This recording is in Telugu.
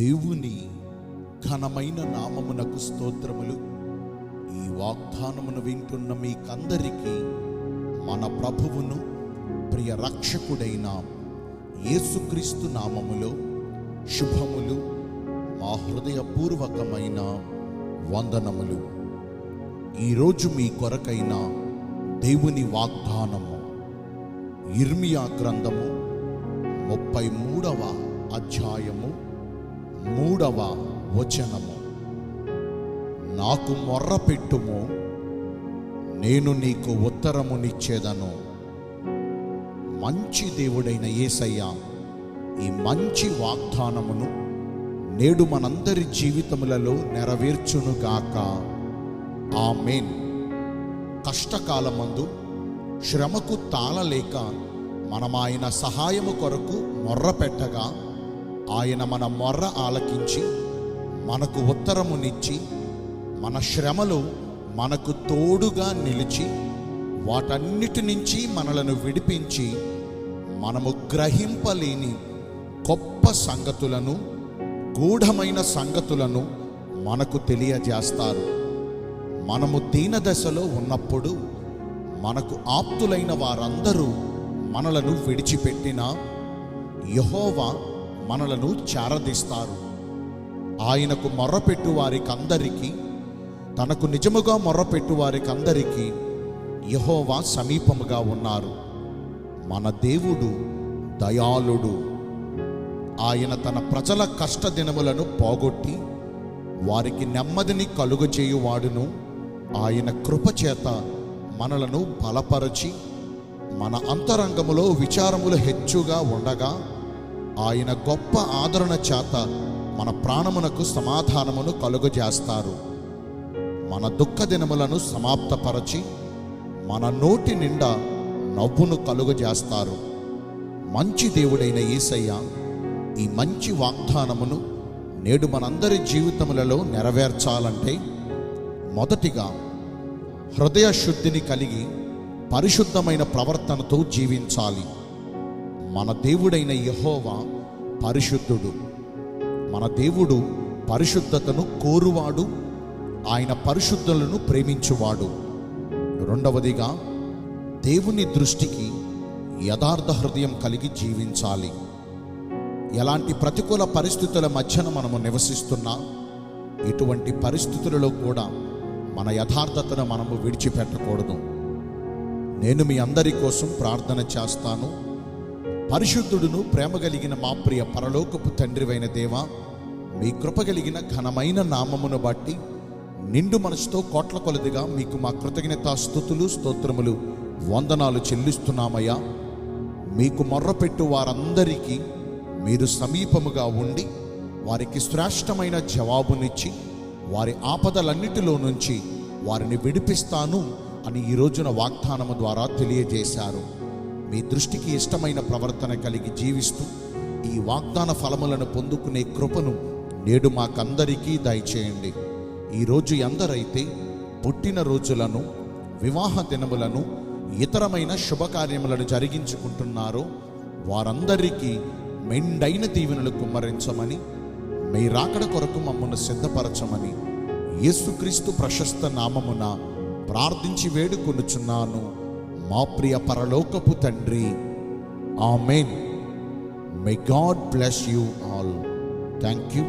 దేవుని ఘనమైన నామమునకు స్తోత్రములు. ఈ వాగ్దానమును వింటున్న మీకందరికీ మన ప్రభువును ప్రియ రక్షకుడైన యేసుక్రీస్తు నామములో శుభములు మా హృదయపూర్వకమైన వందనములు. ఈరోజు మీ కొరకైన దేవుని వాగ్దానము ఇర్మియా గ్రంథము ముప్పై మూడవ అధ్యాయము మూడవ వచనము. నాకు మొర్ర పెట్టుము నేను నీకు ఉత్తరమునిచ్చేదను. మంచి దేవుడైన యేసయ్య ఈ మంచి వాగ్దానమును నేడు మనందరి జీవితములలో నెరవేర్చునుగాక ఆమెన్. కష్టకాలమందు శ్రమకు తాళలేక మనం ఆయన సహాయము కొరకు మొర్ర పెట్టగా ఆయన మన మొర్ర ఆలకించి మనకు ఉత్తరమునిచ్చి మన శ్రమలు మనకు తోడుగా నిలిచి వాటన్నిటి నుంచి మనలను విడిపించి మనము గ్రహింపలేని గొప్ప సంగతులను గూఢమైన సంగతులను మనకు తెలియజేస్తారు. మనము దీనదశలో ఉన్నప్పుడు మనకు ఆప్తులైన వారందరూ మనలను విడిచిపెట్టినా యహోవా మనలను చారదీస్తారు. ఆయనకు మొర్రపెట్టు వారికందరికీ తనకు నిజముగా మొర్రపెట్టు వారికందరికీ యహోవా సమీపముగా ఉన్నారు. మన దేవుడు దయాళుడు. ఆయన తన ప్రజల కష్ట దినములను పోగొట్టి వారికి నెమ్మదిని కలుగజేయువాడును. ఆయన కృపచేత మనలను బలపరచి మన అంతరంగములో విచారములు హెచ్చుగా ఉండగా ఆయన గొప్ప ఆదరణ చేత మన ప్రాణమునకు సమాధానమును కలుగజేస్తారు. మన దుఃఖ దినములను సమాప్తపరచి మన నోటి నిండా నవ్వును కలుగజేస్తారు. మంచి దేవుడైన ఈసయ్య ఈ మంచి వాగ్దానమును నేడు మనందరి జీవితములలో నెరవేర్చాలంటే మొదటిగా హృదయ శుద్ధిని కలిగి పరిశుద్ధమైన ప్రవర్తనతో జీవించాలి. మన దేవుడైన యహోవా పరిశుద్ధుడు. మన దేవుడు పరిశుద్ధతను కోరువాడు. ఆయన పరిశుద్ధులను ప్రేమించువాడు. రెండవదిగా దేవుని దృష్టికి యథార్థ హృదయం కలిగి జీవించాలి. ఎలాంటి ప్రతికూల పరిస్థితుల మధ్యన మనము నివసిస్తున్నా ఇటువంటి పరిస్థితులలో కూడా మన యథార్థతను మనము విడిచిపెట్టకూడదు. నేను మీ అందరి కోసం ప్రార్థన చేస్తాను. పరిశుద్ధుడును ప్రేమ కలిగిన మా ప్రియ పరలోకపు తండ్రివైన దేవా మీ కృప కలిగిన ఘనమైన నామమును బట్టి నిండు మనసుతో కోట్ల కొలదిగా మీకు మా కృతజ్ఞత స్థుతులు స్తోత్రములు వందనాలు చెల్లిస్తున్నామయ్యా. మీకు మొర్రపెట్టు వారందరికీ మీరు సమీపముగా ఉండి వారికి శ్రేష్టమైన జవాబునిచ్చి వారి ఆపదలన్నిటిలో నుంచి వారిని విడిపిస్తాను అని ఈ రోజున వాగ్దానము ద్వారా తెలియజేశారు. మీ దృష్టికి ఇష్టమైన ప్రవర్తన కలిగి జీవిస్తూ ఈ వాగ్దాన ఫలములను పొందుకునే కృపను నేడు మాకందరికీ దయచేయండి. ఈరోజు ఎందరైతే పుట్టిన రోజులను వివాహ దినములను ఇతరమైన శుభకార్యములను జరిగించుకుంటున్నారో వారందరికీ మెండైన దీవెనలు కుమ్మరించమని మీ రాకడ కొరకు మమ్మల్ని సిద్ధపరచమని యేసుక్రీస్తు ప్రశస్త నామమున ప్రార్థించి వేడుకొనుచున్నాను. మా ప్రియ పరలోకపు తండ్రి amen may God bless you all thank you